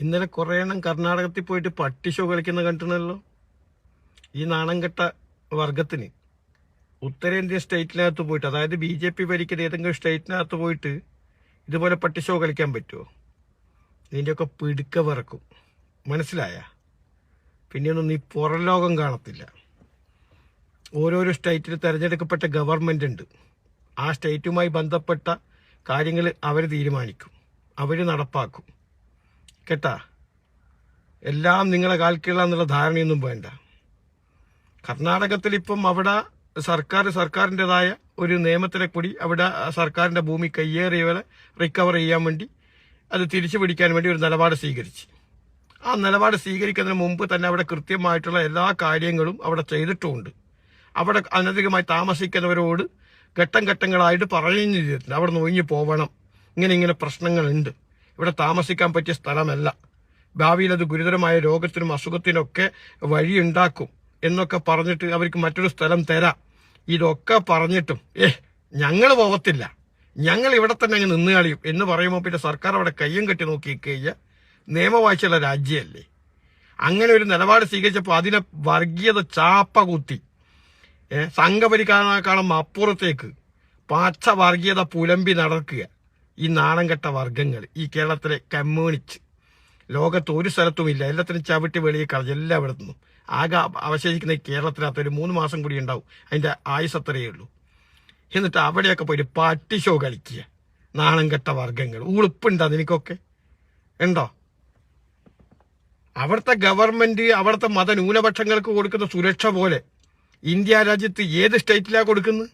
ഇന്നലെ കുറേ എണ്ണം കർണാടകത്തിൽ പോയിട്ട് പട്ടി ഷോ കളിക്കുന്ന കണ്ടിട്ടുണ്ടല്ലോ? ഈ നാണംകെട്ട വർഗത്തിന്. ഉത്തരേന്ത്യ സ്റ്റേറ്റിനകത്ത് പോയിട്ട് അതായത് ബി ജെ പി ഭരിക്കുന്ന ഏതെങ്കിലും സ്റ്റേറ്റിനകത്ത് പോയിട്ട് ഇതുപോലെ പട്ടി ഷോ കളിക്കാൻ പറ്റുമോ ഇതിന്റെയൊക്കെ പിടുക്ക വിറക്കും. മനസ്സിലായ? പിന്നെയൊന്നും നീ പുറം ലോകം കാണത്തില്ല. ഓരോരോ സ്റ്റേറ്റിൽ തിരഞ്ഞെടുക്കപ്പെട്ട ഗവൺമെന്റ് ഉണ്ട്. ആ സ്റ്റേറ്റുമായി ബന്ധപ്പെട്ട കാര്യങ്ങൾ അവർ തീരുമാനിക്കും. അവർ നടപ്പാക്കും. കേട്ടാ? എല്ലാം നിങ്ങളെ കാൽക്കീഴാന്നുള്ള ധാരണയൊന്നും വേണ്ട. കർണാടകത്തിൽ ഇപ്പം അവിടെ സർക്കാർ സർക്കാരിന്റെതായ ഒരു നിയമത്തിനെ കൂടി അവിടെ സർക്കാരിന്റെ ഭൂമി കയ്യേറിയവരെ റിക്കവർ ചെയ്യാൻ വേണ്ടി അത് തിരിച്ചു പിടിക്കാൻ വേണ്ടി ഒരു നിലപാട് സ്വീകരിച്ചു. ആ നിലപാട് സ്വീകരിക്കുന്നതിന് മുമ്പ് തന്നെ അവിടെ കൃത്യമായിട്ടുള്ള എല്ലാ കാര്യങ്ങളും അവിടെ ചെയ്തിട്ടുമുണ്ട് അവിടെ അനധികമായി താമസിക്കുന്നവരോട് ഘട്ടം ഘട്ടങ്ങളായിട്ട് പറഞ്ഞു ചെയ്തിട്ടുണ്ട്. അവിടെ നിന്ന് ഒഴിഞ്ഞു പോവണം. ഇങ്ങനെ ഇങ്ങനെ പ്രശ്നങ്ങളുണ്ട്. ഇവിടെ താമസിക്കാൻ പറ്റിയ സ്ഥലമല്ല. ഭാവിയിൽ അത് ഗുരുതരമായ രോഗത്തിനും അസുഖത്തിനൊക്കെ വഴിയുണ്ടാക്കും എന്നൊക്കെ പറഞ്ഞിട്ട് അവർക്ക് മറ്റൊരു സ്ഥലം തരാം. ഇതൊക്കെ പറഞ്ഞിട്ടും ഏ ഞങ്ങൾ പോവത്തില്ല. ഞങ്ങൾ ഇവിടെ തന്നെ അങ്ങ് നിന്ന് കളിയും. എന്ന് പറയുമ്പോൾ പിന്നെ സർക്കാർ അവിടെ കയ്യും കെട്ടി നോക്കി കഴിഞ്ഞാൽ നിയമവാഴ്ചയുള്ള രാജ്യമല്ലേ. അങ്ങനെ ഒരു നിലപാട് സ്വീകരിച്ചപ്പോൾ അതിനെ വർഗീയത ചാപ്പ കുത്തി സംഘപരിക്കാരനേക്കാളും അപ്പുറത്തേക്ക് പാച്ച വർഗീയത പുലമ്പി നടക്കുക. ഈ നാണംകെട്ട വർഗങ്ങൾ ഈ കേരളത്തിലെ കമ്മ്യൂണിസ്റ്റ്. ലോകത്ത് ഒരു സ്ഥലത്തുമില്ല. എല്ലാത്തിനും ചവിട്ടി വെളിയിൽ കളഞ്ഞു എല്ലായിടത്തുനിന്നും ആകെ അവശേഷിക്കുന്ന കേരളത്തിനകത്ത് ഒരു മൂന്ന് മാസം കൂടി ഉണ്ടാവും. അതിന്റെ ആയുസ് അത്രയേ ഉള്ളൂ. എന്നിട്ട് അവിടെയൊക്കെ പോയിട്ട് പാട്ടി ഷോ കളിക്കുക. നാണംകെട്ട വർഗങ്ങൾ ഉളുപ്പുണ്ടോ നിനക്കൊക്കെ? ഉണ്ടോ? അവിടുത്തെ ഗവൺമെന്റ് അവിടുത്തെ മതന്യൂനപക്ഷങ്ങൾക്ക് കൊടുക്കുന്ന സുരക്ഷ പോലെ ഇന്ത്യ രാജ്യത്ത് ഏത് സ്റ്റേറ്റിലാണ് കൊടുക്കുന്നത്?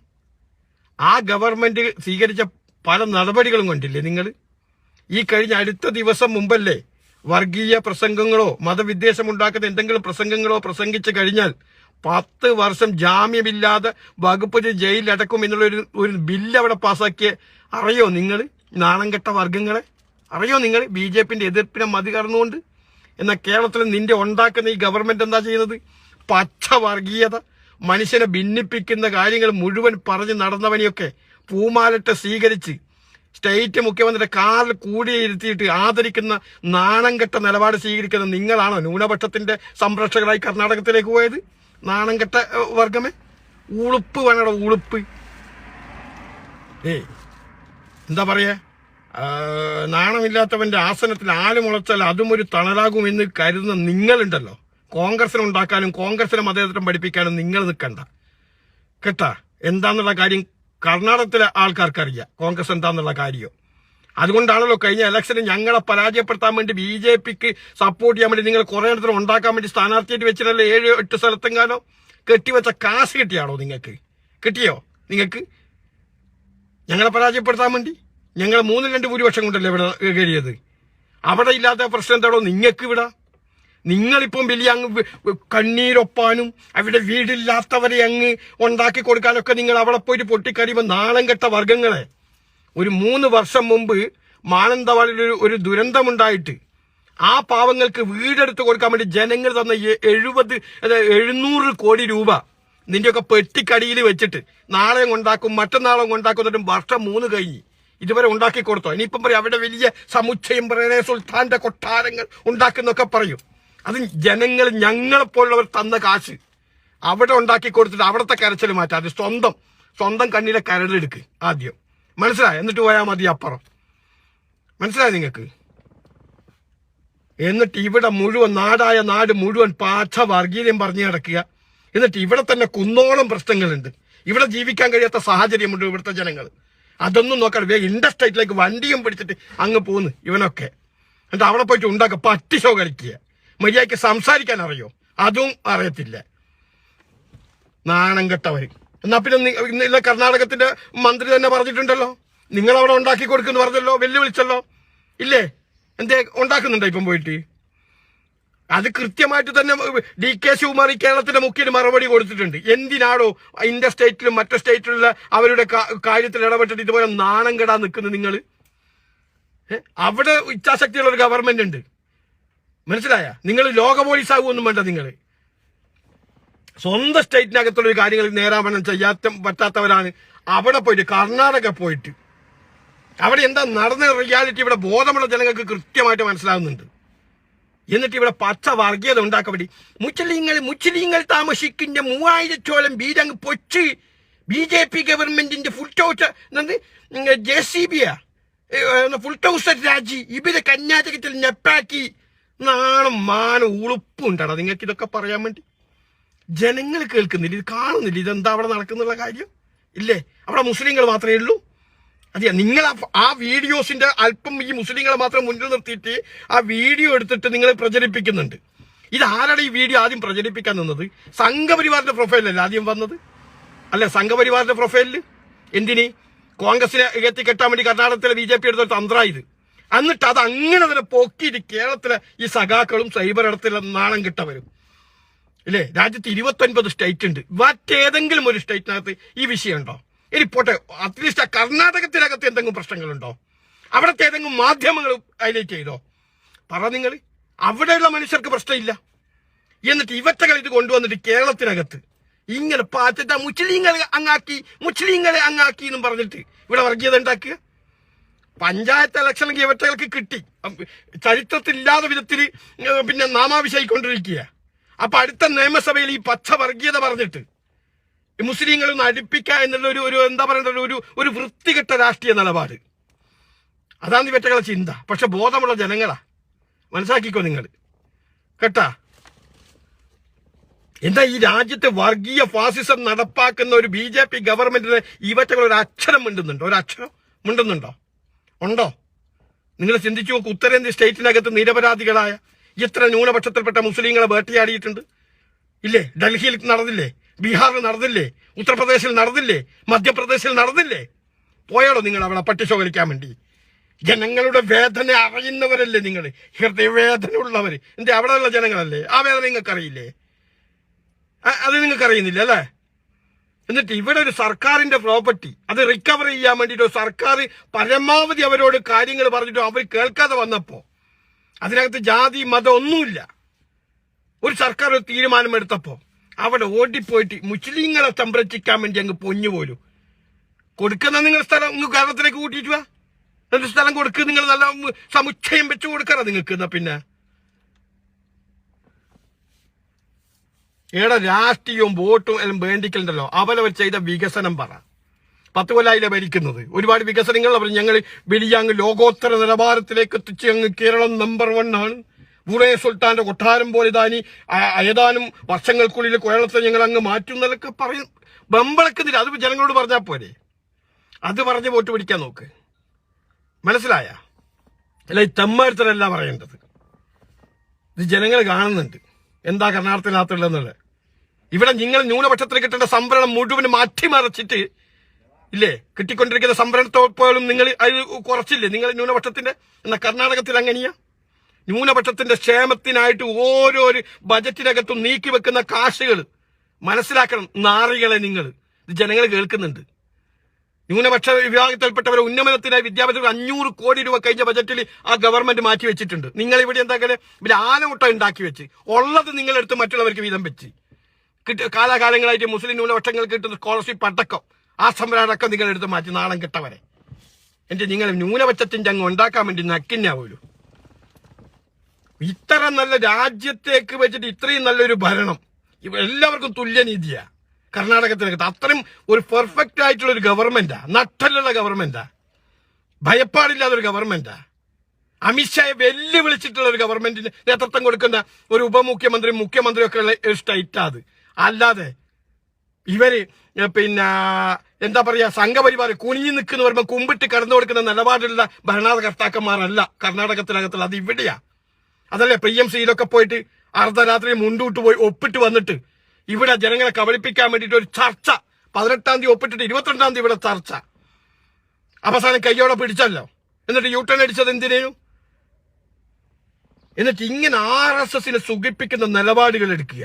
ആ ഗവൺമെന്റ് സ്വീകരിച്ച പല നടപടികളും കണ്ടില്ലേ നിങ്ങൾ ഈ കഴിഞ്ഞ അടുത്ത ദിവസം മുമ്പല്ലേ വർഗീയ പ്രസംഗങ്ങളോ മതവിദ്വേഷം ഉണ്ടാക്കുന്ന എന്തെങ്കിലും പ്രസംഗങ്ങളോ പ്രസംഗിച്ചു കഴിഞ്ഞാൽ പത്ത് വർഷം ജാമ്യമില്ലാതെ വകുപ്പ് ജയിലിലടക്കും എന്നുള്ള ഒരു ബില്ല് അവിടെ പാസ്സാക്കിയ അറിയോ നിങ്ങൾ നാണംകെട്ട വർഗങ്ങളെ? അറിയോ നിങ്ങൾ ബി ജെ പിന്റെ എതിർപ്പിനെ മതി കടന്നുകൊണ്ട് എന്നാൽ കേരളത്തിൽ നിന്റെ ഉണ്ടാക്കുന്ന ഈ ഗവൺമെന്റ് എന്താ ചെയ്യുന്നത്? പച്ച വർഗീയത മനുഷ്യനെ ഭിന്നിപ്പിക്കുന്ന കാര്യങ്ങൾ മുഴുവൻ പറഞ്ഞ് നടന്നവനെയൊക്കെ പൂമാലിട്ട് സ്വീകരിച്ച് സ്റ്റേറ്റ് മുഖ്യമന്ത്രിയുടെ കാറിൽ കൂടിയിരുത്തിയിട്ട് ആദരിക്കുന്ന നാണം കെട്ട നിലപാട് സ്വീകരിക്കുന്ന നിങ്ങളാണോ ന്യൂനപക്ഷത്തിന്റെ സംരക്ഷകരായി കർണാടകത്തിലേക്ക് പോയത്? നാണം കെട്ട വർഗമേ? ഉളുപ്പ് വേണട ഉളുപ്പ്. ഏ എന്താ പറയേ? നാണമില്ലാത്തവന്റെ ആസനത്തിൽ ആൽ മുളച്ചാൽ അതും ഒരു തണലാകുമെന്ന് കരുതുന്ന നിങ്ങളുണ്ടല്ലോ. കോൺഗ്രസിനെ ഉണ്ടാക്കാനും കോൺഗ്രസിനെ മതേതരം പഠിപ്പിക്കാനും നിങ്ങൾ നിൽക്കണ്ട. കേട്ടാ? എന്താന്നുള്ള കാര്യം കർണാടകത്തിലെ ആൾക്കാർക്ക് അറിയാം കോൺഗ്രസ് എന്താന്നുള്ള കാര്യം. അതുകൊണ്ടാണല്ലോ കഴിഞ്ഞ ഇലക്ഷന് ഞങ്ങളെ പരാജയപ്പെടുത്താൻ വേണ്ടി ബി ജെ പിക്ക് സപ്പോർട്ട് ചെയ്യാൻ വേണ്ടി നിങ്ങൾ കുറേ ഇടത്തിന് ഉണ്ടാക്കാൻ വേണ്ടി സ്ഥാനാർത്ഥിയായിട്ട് വെച്ചിട്ടല്ലേ ഏഴ് എട്ട് സ്ഥലത്തെങ്കിലും കെട്ടിവെച്ച കാശ് കിട്ടിയാണോ നിങ്ങൾക്ക്? കിട്ടിയോ നിങ്ങൾക്ക്? ഞങ്ങളെ പരാജയപ്പെടുത്താൻ വേണ്ടി? ഞങ്ങൾ മൂന്നിൽ രണ്ട് ഭൂരിപക്ഷം കൊണ്ടല്ലേ ഇവിടെ കയറിയത്? അവിടെ ഇല്ലാത്ത പ്രശ്നം എന്താണോ നിങ്ങൾക്ക് ഇവിടെ? നിങ്ങളിപ്പം വലിയ അങ്ങ് കണ്ണീരൊപ്പാനും അവിടെ വീടില്ലാത്തവരെ അങ്ങ് ഉണ്ടാക്കി കൊടുക്കാനൊക്കെ നിങ്ങൾ അവിടെ പോയിട്ട് പൊട്ടിക്കറിയുമ്പോൾ നാളം കെട്ട വർഗങ്ങളെ. ഒരു മൂന്ന് വർഷം മുമ്പ് മാനന്തവാടിയിൽ ഒരു ദുരന്തമുണ്ടായിട്ട് ആ പാവങ്ങൾക്ക് വീടെടുത്ത് കൊടുക്കാൻ വേണ്ടി ജനങ്ങൾ തന്ന എഴുപത് എഴുന്നൂറ് കോടി രൂപ നിന്റെയൊക്കെ പെട്ടിക്കടിയിൽ വെച്ചിട്ട് നാളെ ഉണ്ടാക്കും മറ്റന്നാളെ ഉണ്ടാക്കും എന്നിട്ടും വർഷം മൂന്ന് കഴിഞ്ഞ് ഇതുവരെ ഉണ്ടാക്കി കൊടുത്തോ? ഇനിയിപ്പം പറയും അവിടെ വലിയ സമുച്ചയം പ്രണയ സുൽത്താന്റെ കൊട്ടാരങ്ങൾ ഉണ്ടാക്കുന്നൊക്കെ പറയും. അത് ജനങ്ങൾ ഞങ്ങളെപ്പോലുള്ളവർ തന്ന കാശ് അവിടെ ഉണ്ടാക്കി കൊടുത്തിട്ട് അവിടുത്തെ കരച്ചിൽ മാറ്റാം. അത് സ്വന്തം സ്വന്തം കണ്ണിലെ കരടെടുക്ക് ആദ്യം. മനസ്സിലായി? എന്നിട്ട് പോയാൽ മതി അപ്പുറം. മനസ്സിലായി നിങ്ങൾക്ക്? എന്നിട്ട് ഇവിടെ മുഴുവൻ നാടായ നാട് മുഴുവൻ പാച്ച വർഗീയം പറഞ്ഞു കിടക്കുക. എന്നിട്ട് ഇവിടെ തന്നെ കുന്നോളം പ്രശ്നങ്ങളുണ്ട്. ഇവിടെ ജീവിക്കാൻ കഴിയാത്ത സാഹചര്യമുണ്ട് ഇവിടുത്തെ ജനങ്ങൾ. അതൊന്നും നോക്കാൻ വേഗം ഇൻഡസ്ട്രേറ്റിലേക്ക് വണ്ടിയും പിടിച്ചിട്ട് അങ്ങ് പോന്ന് ഇവനൊക്കെ. എന്നിട്ട് അവിടെ പോയിട്ട് ഉണ്ടാക്കുക പട്ടി ഷോ കളിക്കുക. മര്യാദയ്ക്ക് സംസാരിക്കാൻ അറിയോ അതും അറിയത്തില്ല. നാണം കെട്ടവര്. എന്നാ പിന്നെ ഇന്നലെ കർണാടകത്തിന്റെ മന്ത്രി തന്നെ പറഞ്ഞിട്ടുണ്ടല്ലോ? നിങ്ങൾ അവിടെ ഉണ്ടാക്കി കൊടുക്കുന്നു പറഞ്ഞല്ലോ? വെല്ലുവിളിച്ചല്ലോ? ഇല്ലേ? എന്തേ ഉണ്ടാക്കുന്നുണ്ടോ ഇപ്പം പോയിട്ട്? അത് കൃത്യമായിട്ട് തന്നെ ഡി കെ ശിവകുമാർ കേരളത്തിന്റെ മുഖ്യന് മറുപടി കൊടുത്തിട്ടുണ്ട്. എന്തിനാണോ ഇന്ത്യ സ്റ്റേറ്റിലും മറ്റു സ്റ്റേറ്റിലുള്ള അവരുടെ കാര്യത്തിൽ ഇടപെട്ടിട്ട് ഇതുപോലെ നാണം കെടാൻ നിൽക്കുന്നത് നിങ്ങൾ അവിടെ ഇച്ഛാശക്തിയുള്ള ഒരു ഗവൺമെന്റ് ഉണ്ട്. മനസ്സിലായ? നിങ്ങൾ ലോക പോലീസ് ആകുമൊന്നും വേണ്ട നിങ്ങൾ സ്വന്തം സ്റ്റേറ്റിനകത്തുള്ള ഒരു കാര്യങ്ങൾ നേരാവണ്ണം ചെയ്യാത്ത പറ്റാത്തവരാണ്. അവിടെ പോയിട്ട് കർണാടക പോയിട്ട്. അവിടെ എന്താ നടന്ന റിയാലിറ്റി ഇവിടെ ബോധമുള്ള ജനങ്ങൾക്ക് കൃത്യമായിട്ട് മനസ്സിലാവുന്നുണ്ട്. എന്നിട്ട് ഇവിടെ പച്ച വർഗീയത ഉണ്ടാക്കാൻ വേണ്ടി മുസ്ലിങ്ങൾ മുസ്ലിങ്ങൾ താമസിക്കുന്ന മൂവായിരത്തോളം ബീരങ് പൊച്ച് ബി ജെ പി ഗവൺമെന്റിന്റെ ഫുൾ ടൗസ് ജെ സി ബിയാ. ഫുൾ ടൗസ് രാജി. ഇവരെ കന്യാചകത്തിൽ നെപ്പാക്കി നാണം മാനം ഉളുപ്പുണ്ടടാ നിങ്ങൾക്ക് ഇതൊക്കെ പറയാൻ വേണ്ടി. ജനങ്ങൾ കേൾക്കുന്നില്ല. ഇത് കാണുന്നില്ല. ഇതെന്താ അവിടെ നടക്കുന്നുള്ള കാര്യം? ഇല്ലേ? അവിടെ മുസ്ലിങ്ങൾ മാത്രമേ ഉള്ളൂ. അതെയാ നിങ്ങൾ ആ- വീഡിയോസിന്റെ അല്പം ഈ മുസ്ലിങ്ങളെ മാത്രം മുന്നിൽ നിർത്തിയിട്ട് ആ വീഡിയോ എടുത്തിട്ട് നിങ്ങൾ പ്രചരിപ്പിക്കുന്നുണ്ട്. ഇത് ആരാണ് ഈ വീഡിയോ ആദ്യം പ്രചരിപ്പിക്കാൻ നിന്നത്? സംഘപരിവാറിന്റെ പ്രൊഫൈലല്ല ആദ്യം വന്നത്? അല്ലെ സംഘപരിവാറിന്റെ പ്രൊഫൈലിൽ എന്തിന്? കോൺഗ്രസിനെ എത്തിക്കെട്ടാൻ വേണ്ടി കർണാടകത്തിലെ ബി ജെ പി എടുത്തൊരു തന്ത്രമായത് എന്നിട്ട് അത് അങ്ങനെ തന്നെ പൊക്കിയിട്ട് കേരളത്തിലെ ഈ സഖാക്കളും സൈബർ ഇടത്തിലെ നാണം കിട്ടവരും. ഇല്ലേ? രാജ്യത്ത് ഇരുപത്തൊൻപത് സ്റ്റേറ്റ് ഉണ്ട്. മറ്റേതെങ്കിലും ഒരു സ്റ്റേറ്റിനകത്ത് ഈ വിഷയം ഉണ്ടോ ഇനി പോട്ടെ അറ്റ്ലീസ്റ്റ് ആ കർണാടകത്തിനകത്ത് എന്തെങ്കിലും പ്രശ്നങ്ങളുണ്ടോ? അവിടുത്തെ ഏതെങ്കിലും മാധ്യമങ്ങൾ ഹൈലൈറ്റ് ചെയ്തോ? പറ നിങ്ങൾ അവിടെയുള്ള മനുഷ്യർക്ക് പ്രശ്നമില്ല. എന്നിട്ട് ഇവറ്റകൾ ഇത് കൊണ്ടുവന്നിട്ട് കേരളത്തിനകത്ത് ഇങ്ങനെ പാറ്റ മുസ്ലിങ്ങളെ അങ്ങാക്കി മുസ്ലിങ്ങളെ അങ്ങാക്കി എന്നും പറഞ്ഞിട്ട് ഇവിടെ വർഗീയത ഉണ്ടാക്കുക? പഞ്ചായത്ത് ഇലക്ഷൻ ഇവറ്റകൾക്ക് കിട്ടി. ചരിത്രത്തില്ലാത്ത വിധത്തിൽ പിന്നെ നാമാവിശയിക്കൊണ്ടിരിക്കുക അപ്പൊ അടുത്ത നിയമസഭയിൽ ഈ പച്ച വർഗീയത പറഞ്ഞിട്ട് മുസ്ലിങ്ങൾ അടുപ്പിക്കുക എന്നുള്ള ഒരു ഒരു എന്താ പറയേണ്ട ഒരു ഒരു വൃത്തികെട്ട രാഷ്ട്രീയ നിലപാട്. അതാണ് ഇവറ്റകളെ ചിന്ത. പക്ഷെ ബോധമുള്ള ജനങ്ങളാ. മനസ്സാക്കിക്കോ നിങ്ങൾ. കേട്ടാ? എന്താ ഈ രാജ്യത്തെ വർഗീയ ഫാസിസം നടപ്പാക്കുന്ന ഒരു ബി ജെ പി ഗവൺമെന്റിന് ഇവറ്റകൾ ഒരു അക്ഷരം മിണ്ടുന്നുണ്ടോ? ഒരു അക്ഷരം മിണ്ടുന്നുണ്ടോ? ഉണ്ടോ? നിങ്ങൾ ചിന്തിച്ചു നോക്ക് ഉത്തരേന്ത്യ സ്റ്റേറ്റിനകത്ത് നിരപരാധികളായ എത്ര ന്യൂനപക്ഷത്തിൽപ്പെട്ട മുസ്ലിങ്ങളെ വേട്ടയാടിയിട്ടുണ്ട്. ഇല്ലേ? ഡൽഹിയിൽ നടന്നില്ലേ? ബീഹാറിൽ നടന്നില്ലേ? ഉത്തർപ്രദേശിൽ നടന്നില്ലേ? മധ്യപ്രദേശിൽ നടന്നില്ലേ? പോയാലോ നിങ്ങൾ അവിടെ പട്ടിശോകരിക്കാൻ വേണ്ടി? ജനങ്ങളുടെ വേദന അറിയുന്നവരല്ലേ നിങ്ങൾ? ഹൃദയവേദന ഉള്ളവർ എന്തേ അവിടെയുള്ള ജനങ്ങളല്ലേ? ആ വേദന നിങ്ങൾക്കറിയില്ലേ? അത് നിങ്ങൾക്ക് അറിയുന്നില്ല അല്ലേ? എന്നിട്ട് ഇവിടെ ഒരു സർക്കാരിന്റെ പ്രോപ്പർട്ടി. അത് റിക്കവർ ചെയ്യാൻ വേണ്ടിയിട്ട് സർക്കാർ പരമാവധി അവരോട് കാര്യങ്ങൾ പറഞ്ഞിട്ട് അവർ കേൾക്കാതെ വന്നപ്പോൾ അതിനകത്ത് ജാതി മതം ഒന്നുമില്ല. ഒരു സർക്കാർ ഒരു തീരുമാനമെടുത്തപ്പോ അവിടെ ഓടിപ്പോയിട്ട് മുസ്ലിങ്ങളെ സംരക്ഷിക്കാൻ വേണ്ടി അങ്ങ് പൊഞ്ഞു പോലും. കൊടുക്കുന്ന നിങ്ങൾ സ്ഥലം ഇങ്ങ് കേരളത്തിലേക്ക് കൂട്ടിയിട്ട് വാ. എന്നിട്ട് സ്ഥലം കൊടുക്കുക നിങ്ങൾ നല്ല സമുച്ചയം വെച്ച് കൊടുക്കാറാ നിങ്ങൾക്ക് എന്നാ പിന്നെ? ഏടെ രാഷ്ട്രീയവും വോട്ടും എല്ലാം വേണ്ടിക്കലുണ്ടല്ലോ. അവരവർ ചെയ്ത വികസനം പറ. പത്ത് കൊല്ലായില്ലേ ഭരിക്കുന്നത്? ഒരുപാട് വികസനങ്ങൾ അവർ ഞങ്ങൾ വലിയ അങ്ങ് ലോകോത്തര നിലവാരത്തിലേക്ക് എത്തിച്ച് അങ്ങ് കേരളം നമ്പർ വൺ ആണ്. ബുറേ സുൽത്താന്റെ കൊട്ടാരം പോലെ ഇതാനി ആ- ഏതാനും വർഷങ്ങൾക്കുള്ളിൽ കേരളത്തെ ഞങ്ങൾ അങ്ങ് മാറ്റും എന്നൊക്കെ പറയും. ബമ്പളക്കുന്നില്ല അത് ജനങ്ങളോട് പറഞ്ഞാൽ പോരെ. അത് പറഞ്ഞ് വോട്ട് പിടിക്കാൻ നോക്ക്. മനസ്സിലായ? അല്ല ഈ തെമ്മാരത്തിലല്ല പറയേണ്ടത്. ഇത് ജനങ്ങൾ കാണുന്നുണ്ട്. എന്താ കർണാടകത്തിനകത്തുള്ളതെന്നുള്ളത്? ഇവിടെ നിങ്ങൾ ന്യൂനപക്ഷത്തിന് കിട്ടേണ്ട സംവരണം മുഴുവനും മാറ്റിമറിച്ചിട്ട് ഇല്ലേ? കിട്ടിക്കൊണ്ടിരിക്കുന്ന സംവരണത്തോപ്പോലും നിങ്ങൾ അത് കുറച്ചില്ലേ? നിങ്ങൾ ന്യൂനപക്ഷത്തിന്റെ എന്നാ കർണാടകത്തിൽ അങ്ങനെയാ? ന്യൂനപക്ഷത്തിന്റെ ക്ഷേമത്തിനായിട്ട് ഓരോ ബജറ്റിനകത്തും നീക്കി വെക്കുന്ന കാശുകൾ മനസ്സിലാക്കണം നാറികളെ നിങ്ങൾ. ഇത് ജനങ്ങൾ കേൾക്കുന്നുണ്ട്. ന്യൂനപക്ഷ വിഭാഗത്തിൽപ്പെട്ടവരെ ഉന്നമനത്തിനായി വിദ്യാഭ്യാസത്തിന് അഞ്ഞൂറ് കോടി രൂപ കഴിഞ്ഞ ബജറ്റിൽ ആ ഗവൺമെന്റ് മാറ്റി വെച്ചിട്ടുണ്ട്. നിങ്ങൾ ഇവിടെ എന്താക്കൽ ഇവിടെ ആനമുട്ട ഉണ്ടാക്കി വെച്ച്. ഉള്ളത് നിങ്ങളെടുത്ത് മറ്റുള്ളവർക്ക് വീതം വെച്ച്. കിട്ടി കാലാകാലങ്ങളായിട്ട് മുസ്ലിം ന്യൂനപക്ഷങ്ങൾക്ക് കിട്ടുന്ന സ്കോളർഷിപ്പ് അടക്കം. ആ സംവരണം അടക്കം നിങ്ങളെടുത്ത് മാറ്റി നാളം കിട്ടവരെ. എന്റെ നിങ്ങൾ ന്യൂനപക്ഷത്തിന്റെ അങ്ങ് ഉണ്ടാക്കാൻ വേണ്ടി നക്കിന്നാ പോലും. ഇത്ര നല്ല രാജ്യത്തേക്ക് വെച്ചിട്ട് ഇത്രയും നല്ലൊരു ഭരണം. എല്ലാവർക്കും തുല്യനീതിയാ. കർണാടകത്തിനകത്ത് അത്രയും ഒരു പെർഫെക്റ്റ് ആയിട്ടുള്ള ഒരു ഗവൺമെന്റാ നട്ടലുള്ള ഗവൺമെന്റാ ഭയപ്പാടില്ലാത്ത ഒരു ഗവൺമെന്റാ അമിത്ഷായെ വെല്ലുവിളിച്ചിട്ടുള്ള ഒരു ഗവൺമെന്റിന് നേതൃത്വം കൊടുക്കേണ്ട ഒരു ഉപമുഖ്യമന്ത്രി മുഖ്യമന്ത്രി ഒക്കെ ഉള്ള ഒരു അത്. അല്ലാതെ ഇവർ പിന്നെ എന്താ പറയാ സംഘപരിവാർ കുനിഞ്ഞു നിൽക്കുന്ന പറയുമ്പോൾ കുമ്പിട്ട് കടന്നു കൊടുക്കുന്ന നിലപാടുള്ള ഭരണകർത്താക്കന്മാരല്ല കർണാടകത്തിനകത്തുള്ള. അത് ഇവിടെയാ. അതല്ലേ പി എം സിയിലൊക്കെ പോയിട്ട് അർദ്ധരാത്രി മുണ്ടൂട്ട് പോയി ഒപ്പിട്ട് വന്നിട്ട് ഇവിടെ ജനങ്ങളെ കബളിപ്പിക്കാൻ വേണ്ടിയിട്ട് ഒരു ചർച്ച. പതിനെട്ടാം തീയതി ഒപ്പിട്ടിട്ട് ഇരുപത്തിരണ്ടാം തീയതി ഇവിടെ ചർച്ച. അവസാനം കയ്യോടെ പിടിച്ചല്ലോ. എന്നിട്ട് യു ടേൺ അടിച്ചത് എന്തിനേനു എന്നിട്ട് ഇങ്ങനെ ആർ എസ് എസിനെ സുഖിപ്പിക്കുന്ന നിലപാടുകൾ എടുക്കുക.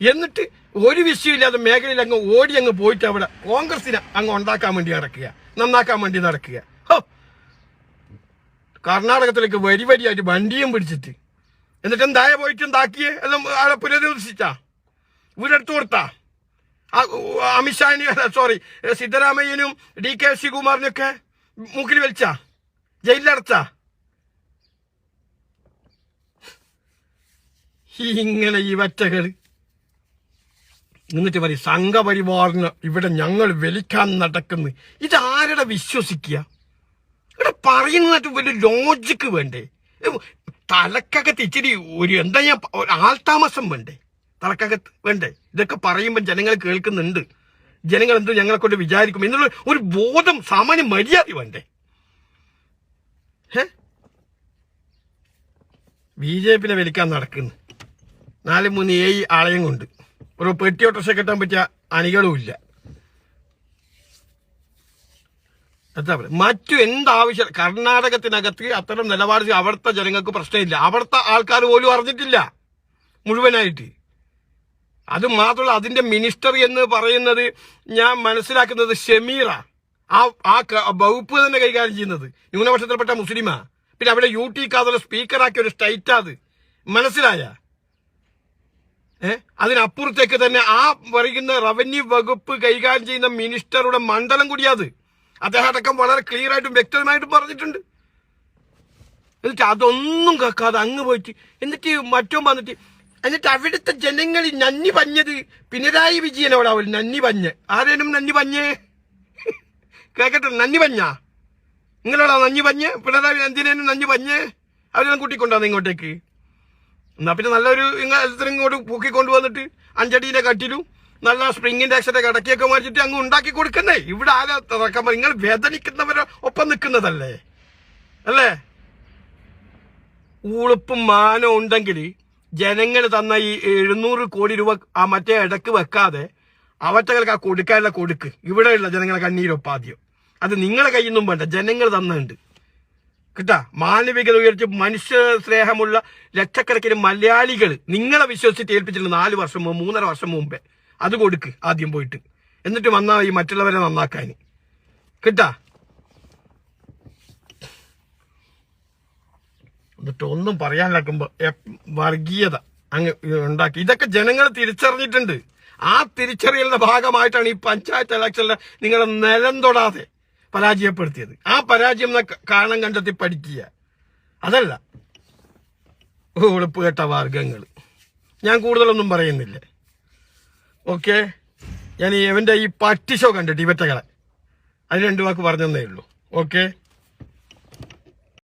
എന്നിട്ട് ഒരു വിഷയമില്ലാതെ മേഖലയിൽ അങ്ങ് ഓടി അങ്ങ് പോയിട്ട് അവിടെ കോൺഗ്രസിനെ അങ്ങ് ഉണ്ടാക്കാൻ വേണ്ടി നടക്കുക. നന്നാക്കാൻ വേണ്ടി നടക്കുക. കർണാടകത്തിലേക്ക് വരി വരിയായിട്ട് വണ്ടിയും പിടിച്ചിട്ട് എന്നിട്ട് എന്തായ പോയിട്ട് എന്താക്കിയേ എല്ലാം ആളെ പുനരധിവസിച്ചാ? വീടെടുത്തു കൊടുത്താ? അമിത്ഷാന് സോറി സിദ്ധരാമയ്യനും ഡി കെ ശിവകുമാറിനൊക്കെ മൂക്കിൽ വലിച്ച? ജയിലിലടച്ച? ഇങ്ങനെ ഈ വറ്റകൾ എന്നിട്ട് പറയും സംഘപരിവാറിന് ഇവിടെ ഞങ്ങൾ വലിക്കാൻ നടക്കുന്നു. ഇതാരുടെ വിശ്വസിക്കുക? ഇവിടെ പറയുന്നതായിട്ട് വലിയ ലോജിക്ക് വേണ്ടേ? തലക്കകത്ത് ഇച്ചിരി ഒരു എന്താ ഞാൻ ആൾതാമസം വേണ്ടേ? തലക്കകത്ത് വേണ്ടേ? ഇതൊക്കെ പറയുമ്പോൾ ജനങ്ങൾ കേൾക്കുന്നുണ്ട്. ജനങ്ങൾ എന്തോ ഞങ്ങളെ കൊണ്ട് വിചാരിക്കും? എന്നുള്ള ഒരു ബോധം സാമാന്യ മര്യാദ വേണ്ടേ? ബി ജെ പിനെ വലിക്കാൻ നടക്കുന്നു. നാല് മൂന്ന് ഏഴ് ആളെയും കൊണ്ട്. ഒരു പെട്ടി കെട്ടാൻ പറ്റിയ അണികളും ഇല്ല എന്താ പറയുക മറ്റു എന്താവശ്യം കർണാടകത്തിനകത്ത് അത്തരം നിലപാട് അവിടുത്തെ ജനങ്ങൾക്ക് പ്രശ്നമില്ല. അവിടുത്തെ ആൾക്കാർ പോലും അറിഞ്ഞിട്ടില്ല. മുഴുവനായിട്ട്. അത് മാത്രമല്ല അതിന്റെ മിനിസ്റ്റർ എന്ന് പറയുന്നത് ഞാൻ മനസ്സിലാക്കുന്നത് ഷമീറ. ആ ആ വകുപ്പ് തന്നെ കൈകാര്യം ചെയ്യുന്നത്. ന്യൂനപക്ഷത്തിൽപ്പെട്ട മുസ്ലിമാ. പിന്നെ അവിടെ യു ടി കാതല സ്പീക്കറാക്കിയ ഒരു സ്റ്റേറ്റാ അത്. മനസ്സിലായ? ഏ? അതിനപ്പുറത്തേക്ക് തന്നെ ആ പറയുന്ന റവന്യൂ വകുപ്പ് കൈകാര്യം ചെയ്യുന്ന മിനിസ്റ്ററുടെ മണ്ഡലം കൂടിയാത് അദ്ദേഹം അടക്കം വളരെ ക്ലിയർ ആയിട്ടും വ്യക്തമായിട്ടും പറഞ്ഞിട്ടുണ്ട്. എന്നിട്ട് അതൊന്നും കേൾക്കാതെ അങ്ങ് പോയിട്ട് എന്നിട്ട് മറ്റോ വന്നിട്ട് എന്നിട്ട് അവിടുത്തെ ജനങ്ങൾ നന്നി പഞ്ഞത് പിണറായി വിജയനോടാവും നന്നി പഞ്ഞ്. ആരേനും നന്നി പഞ്ഞേ? കേക്കട്ടെ നന്നി പഞ്ഞാ? നിങ്ങളോടാ നന്നി പഞ്ഞ്? പിണറായി എന്തിനേനും നന്നി പഞ്ഞ്? അവരെല്ലാം കൂട്ടിക്കൊണ്ടാന്ന് ഇങ്ങോട്ടേക്ക്? എന്നാ പിന്നെ നല്ലൊരു ഇങ്ങോട്ട് പൂക്കിക്കൊണ്ട് വന്നിട്ട് അഞ്ചടീനെ കട്ടിലും നല്ല സ്പ്രിങ്ങിന്റെ അക്ഷര കടക്കിയൊക്കെ മാറ്റിട്ട് അങ്ങ് ഉണ്ടാക്കി കൊടുക്കുന്നേ. ഇവിടെ ആകെ തുറക്കാൻ നിങ്ങൾ വേദനിക്കുന്നവരെ ഒപ്പം നിൽക്കുന്നതല്ലേ? അല്ലേ? ഉളുപ്പും മാനം ഉണ്ടെങ്കിൽ ജനങ്ങൾ തന്ന ഈ എഴുന്നൂറ് കോടി രൂപ ആ മറ്റേ ഇടയ്ക്ക് വെക്കാതെ അവറ്റകൾക്ക് ആ കൊടുക്കാനുള്ള കൊടുക്ക്. ഇവിടെയുള്ള ജനങ്ങളെ കണ്ണീരൊപ്പാദ്യം അത് നിങ്ങളെ കയ്യിൽ നിന്നും വേണ്ട ജനങ്ങൾ തന്നുണ്ട് കിട്ടാ? മാനവികത ഉയർത്തി മനുഷ്യ സ്നേഹമുള്ള ലക്ഷക്കണക്കിന് മലയാളികൾ നിങ്ങളെ വിശ്വസിച്ച് ഏൽപ്പിച്ചിട്ടുണ്ട് നാല് വർഷം മുമ്പ് മൂന്നര വർഷം മുമ്പേ. അത് കൊടുക്ക് ആദ്യം പോയിട്ട്. എന്നിട്ട് വന്നാ ഈ മറ്റുള്ളവരെ നന്നാക്കാൻ. കിട്ടാ? എന്നിട്ട് ഒന്നും പറയാനാക്കുമ്പോ വർഗീയത അങ്ങ് ഉണ്ടാക്കി. ഇതൊക്കെ ജനങ്ങൾ തിരിച്ചറിഞ്ഞിട്ടുണ്ട്. ആ തിരിച്ചറിയലിന്റെ ഭാഗമായിട്ടാണ് ഈ പഞ്ചായത്ത് ഇലക്ഷനിലെ നിങ്ങളെ നിലം തൊടാതെ പരാജയപ്പെടുത്തിയത്. ആ പരാജയം എന്ന കാരണം കണ്ടെത്തി പഠിക്കുക. അതല്ല. ഉളുപ്പ് കേട്ട വർഗങ്ങൾ ഞാൻ കൂടുതലൊന്നും പറയുന്നില്ല. ഓക്കെ? ഞാൻ ഈ ഇവന്റെ ഈ പട്ടി ഷോ കണ്ടിട്ട് ഇവറ്റകളെ അതിന് രണ്ടു വാക്ക് പറഞ്ഞതേ ഉള്ളൂ. ഓക്കെ?